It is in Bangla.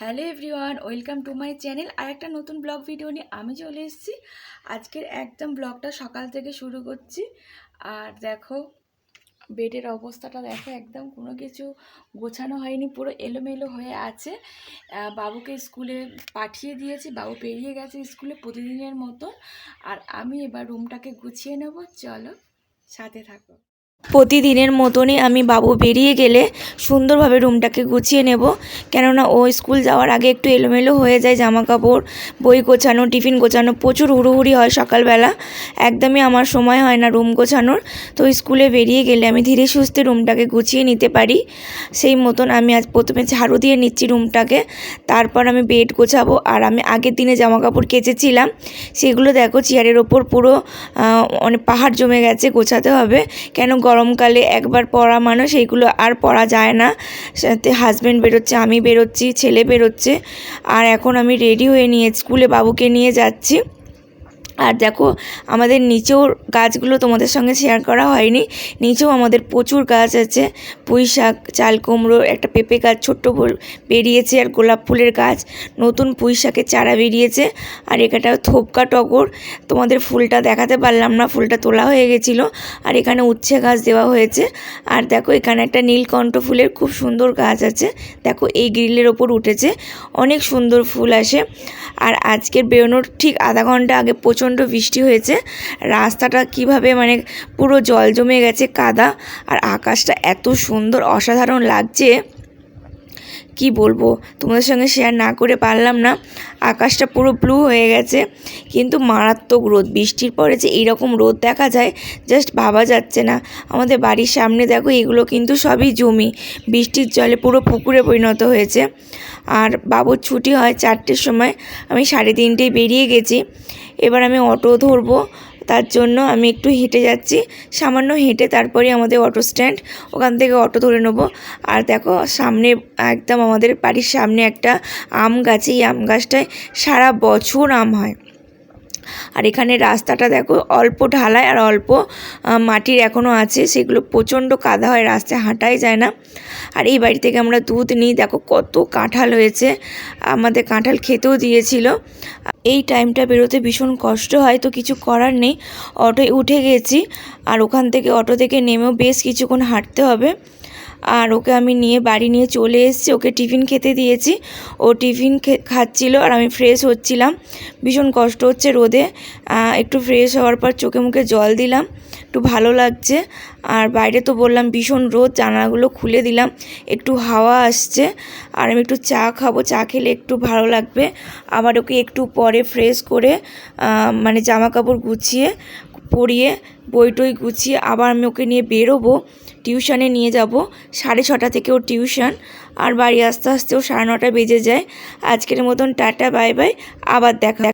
Hello everyone, welcome to my channel. আর একটা নতুন ব্লগ ভিডিও নিয়ে আমি চলে এসেছি। আজকের একদম ব্লগটা সকাল থেকে শুরু করছি। আর দেখো, বেডের অবস্থাটা দেখো, একদম কোনো কিছু গোছানো হয়নি, পুরো এলোমেলো হয়ে আছে। বাবুকে স্কুলে পাঠিয়ে দিয়েছি, বাবু পেরিয়ে গেছে স্কুলে প্রতিদিনের মতো আর আমি এবার রুমটাকে গুছিয়ে নেব। চলো, সাথে থাকো। প্রতিদিনের মতনই আমি বাবু বেরিয়ে গেলে সুন্দরভাবে রুমটাকে গুছিয়ে নেব। কেননা ও স্কুল যাওয়ার আগে একটু এলোমেলো হয়ে যায় জামা কাপড় বই গোছানো, টিফিন গোছানো, প্রচুর হুড়োহুড়ি হয় সকালবেলা। একদমই আমার সময় হয় না রুম গোছানোর। তো স্কুলে বেরিয়ে গেলে আমি ধীরে সুস্থে রুমটাকে গুছিয়ে নিতে পারি। সেই মতন আমি আজ প্রথমে ঝাড়ু দিয়ে নিচ্ছি রুমটাকে, তারপর আমি বেড গোছাবো। আর আমি আগের দিনে জামা কাপড় কেচেছিলাম, সেগুলো দেখো চেয়ারের ওপর পুরো অনেক পাহাড় জমে গেছে, গোছাতে হবে। কেন গরমকালে একবার পড়া মানুষ, এইগুলো আর পড়া যায় না। সাথে হাজব্যান্ড বেরোচ্ছে, আমি বেরোচ্ছি, ছেলে বেরোচ্ছে। আর এখন আমি রেডি হয়ে নিয়ে স্কুলে বাবুকে নিয়ে যাচ্ছি। আর দেখো, আমাদের নিচেও গাছগুলো তোমাদের সঙ্গে শেয়ার করা হয়নি। নিচেও আমাদের প্রচুর গাছ আছে। পুঁই শাক, চাল কুমড়ো, একটা পেঁপে গাছ ছোট্ট বেরিয়েছে, আর গোলাপ ফুলের গাছ। নতুন পুঁই শাকের চারা বেরিয়েছে। আর এখানটা থোপকা টগর। তোমাদের ফুলটা দেখাতে পারলাম না, ফুলটা তোলা হয়ে গেছিল। আর এখানে উচ্ছে গাছ দেওয়া হয়েছে। আর দেখো, এখানে একটা নীলকণ্ঠ ফুলের খুব সুন্দর গাছ আছে। দেখো, এই গ্রিলের ওপর উঠেছে। অনেক সুন্দর ফুল আসে। আর আজকের বেরোনোর ঠিক আধা ঘণ্টা আগে প্রচণ্ড বৃষ্টি হয়েছে। রাস্তাটা কীভাবে মানে পুরো জল জমে গেছে কাদা। আর আকাশটা এত সুন্দর, অসাধারণ লাগছে। কি বলব? তোমাদের সঙ্গে শেয়ার না করে পারলাম না। আকাশটা পুরো ব্লু হয়ে গেছে। কিন্তু মারাত্মক রোদ। বৃষ্টির পরে যে এইরকম রোদ দেখা যায় জাস্ট ভাবা যাচ্ছে না। আমাদের বাড়ির সামনে দেখো, এগুলো কিন্তু সবই জমি। বৃষ্টির জলে পুরো পুকুরে পরিণত হয়েছে। আর বাবুর ছুটি হয় চারটের সময়। আমি সাড়ে তিনটেয় বেরিয়ে গেছি। এবার আমি অটো ধরবো। তার জন্য আমি একটু হেঁটে যাচ্ছি। সামান্য হেঁটে তারপরে আমাদের অটো স্ট্যান্ড, ওখান থেকে অটো ধরে নেব। আর দেখো, সামনে একদম আমাদের বাড়ির সামনে একটা আম গাছ, এই আম গাছটায় সারা বছর আম হয়। আর এখানে রাস্তাটা দেখো, অল্প ঢালাই আর অল্প মাটির এখনও আছে। সেগুলো প্রচণ্ড কাদা হয়, রাস্তায় হাঁটাই যায় না। আর এই বাড়ি থেকে আমরা দুধ নিই। দেখো, কত কাঁঠাল হয়েছে। আমাদের কাঁঠাল খেতেও দিয়েছিল। এই টাইমটা বেরোতে ভীষণ কষ্ট হয়, তো কিছু করার নেই। অটোয় উঠে গেছি, আর ওখান থেকে অটো থেকে নেমেও বেশ কিছুক্ষণ হাঁটতে হবে। আর ওকে আমি নিয়ে বাড়ি নিয়ে চলে এসেছি। ওকে টিফিন খেতে দিয়েছি। ও টিফিন খাচ্ছিল আর আমি ফ্রেশ হচ্ছিলাম। ভীষণ কষ্ট হচ্ছে রোদে। একটু ফ্রেশ হওয়ার পর চোখে মুখে জল দিলাম। একটু ভালো লাগছে। আর বাইরে তো বললাম ভীষণ রোদ, জানালাগুলো খুলে দিলাম। একটু হাওয়া আসছে। আর আমি একটু চা খাব। চা খেলে একটু ভালো লাগবে। আবার ওকে একটু পরে ফ্রেশ করে মানে জামা কাপড় গুছিয়ে, পরিয়ে বই টই গুছিয়ে আবার আমি ওকে নিয়ে বেরোবো, টিউশানে নিয়ে যাব। সাড়ে ছটা থেকে ওর টিউশন। আর বাড়ি আসতে ও সাড়ে নটা বেজে যায়। আজকের মতন টাটা, বাই বাই। আবার দেখা